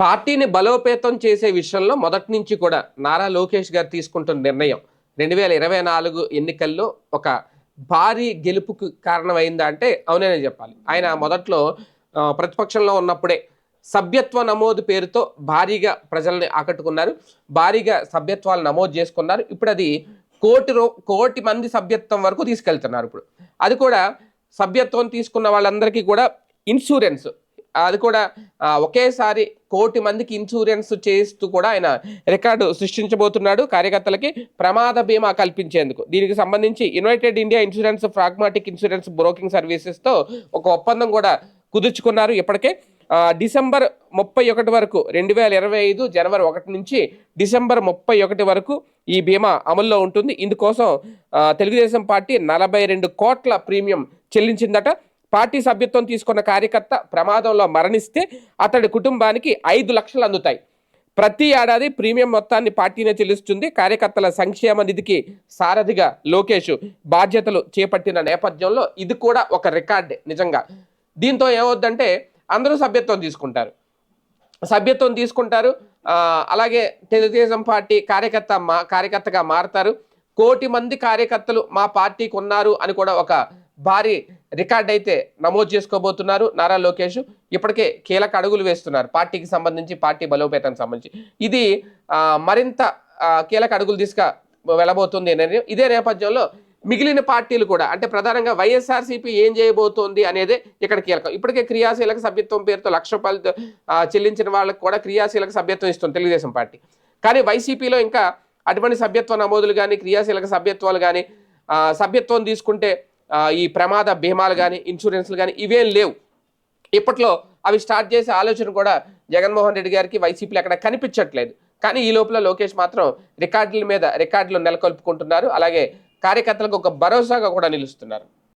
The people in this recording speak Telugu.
పార్టీని బలోపేతం చేసే విషయంలో మొదటి నుంచి కూడా నారా లోకేష్ గారు తీసుకుంటున్న నిర్ణయం. రెండు వేల ఇరవై నాలుగు ఎన్నికల్లో ఒక భారీ గెలుపుకు కారణమైందా అంటే అవుననే చెప్పాలి. ఆయన మొదట్లో ప్రతిపక్షంలో ఉన్నప్పుడే సభ్యత్వ నమోదు పేరుతో భారీగా ప్రజల్ని ఆకట్టుకున్నారు. భారీగా సభ్యత్వాలు నమోదు చేసుకున్నారు. ఇప్పుడు అది కోటి రో కోటి మంది సభ్యత్వం వరకు తీసుకెళ్తున్నారు ఇప్పుడు. అది కూడా సభ్యత్వం తీసుకున్న వాళ్ళందరికీ కూడా ఇన్సూరెన్స్ అది కూడా ఒకేసారి కోటి మందికి ఇన్సూరెన్స్ చేస్తూ కూడా ఆయన రికార్డు సృష్టించబోతున్నాడు కార్యకర్తలకి ప్రమాద బీమా కల్పించేందుకు. దీనికి సంబంధించి United India insurance pragmatic insurance broking సర్వీసెస్తో ఒక ఒప్పందం కూడా కుదుర్చుకున్నారు ఇప్పటికే. డిసెంబర్ ముప్పై ఒకటి వరకు రెండు వేల ఇరవై ఐదు జనవరి ఒకటి నుంచి డిసెంబర్ ముప్పై ఒకటి వరకు ఈ బీమా అమల్లో ఉంటుంది. ఇందుకోసం తెలుగుదేశం పార్టీ నలభై రెండు కోట్ల ప్రీమియం చెల్లించిందట. పార్టీ సభ్యత్వం తీసుకున్న కార్యకర్త ప్రమాదంలో మరణిస్తే అతడి కుటుంబానికి ఐదు లక్షలు అందుతాయి. ప్రతి ఏడాది ప్రీమియం మొత్తాన్ని పార్టీనే చెల్లిస్తుంది. కార్యకర్తల సంక్షేమ నిధికి సారథిగా లోకేష్ బాధ్యతలు చేపట్టిన నేపథ్యంలో ఇది కూడా ఒక రికార్డే నిజంగా. దీంతో ఏమవుద్దంటే అందరూ సభ్యత్వం తీసుకుంటారు. సభ్యత్వం తీసుకుంటారు. అలాగే తెలుగుదేశం పార్టీ కార్యకర్త మా కార్యకర్తగా మారతారు. కోటి మంది కార్యకర్తలు మా పార్టీకి ఉన్నారు అని కూడా ఒక భారీ రికార్డ్ అయితే నమోదు చేసుకోబోతున్నారు నారా లోకేష్. ఇప్పటికే కీలక అడుగులు వేస్తున్నారు పార్టీకి సంబంధించి పార్టీ బలోపేతానికి సంబంధించి. ఇది మరింత కీలక అడుగులు తీసుక వెళ్ళబోతుంది అనేది ఇదే నేపథ్యంలో మిగిలిన పార్టీలు కూడా అంటే ప్రధానంగా వైఎస్ఆర్సీపీ ఏం చేయబోతోంది అనేదే ఇక్కడ కీలకం. ఇప్పటికే క్రియాశీలక సభ్యత్వం పేరుతో లక్ష రూపాయలు చెల్లించిన వాళ్ళకి కూడా క్రియాశీలక సభ్యత్వం ఇస్తుంది తెలుగుదేశం పార్టీ. కానీ వైసీపీలో ఇంకా అటువంటి సభ్యత్వ నమోదులు కానీ క్రియాశీలక సభ్యత్వాలు కానీ సభ్యత్వం తీసుకుంటే ఈ ప్రమాద బీమాలు కానీ ఇన్సూరెన్స్లు కానీ ఇవేం లేవు. ఇప్పట్లో అవి స్టార్ట్ చేసే ఆలోచన కూడా జగన్మోహన్ రెడ్డి గారికి వైసీపీలు అక్కడ కనిపించట్లేదు. కానీ ఈ లోపల లోకేష్ మాత్రం రికార్డుల మీద రికార్డులు నెలకొల్పుకుంటున్నారు. అలాగే కార్యకర్తలకు ఒక భరోసాగా కూడా నిలుస్తున్నారు.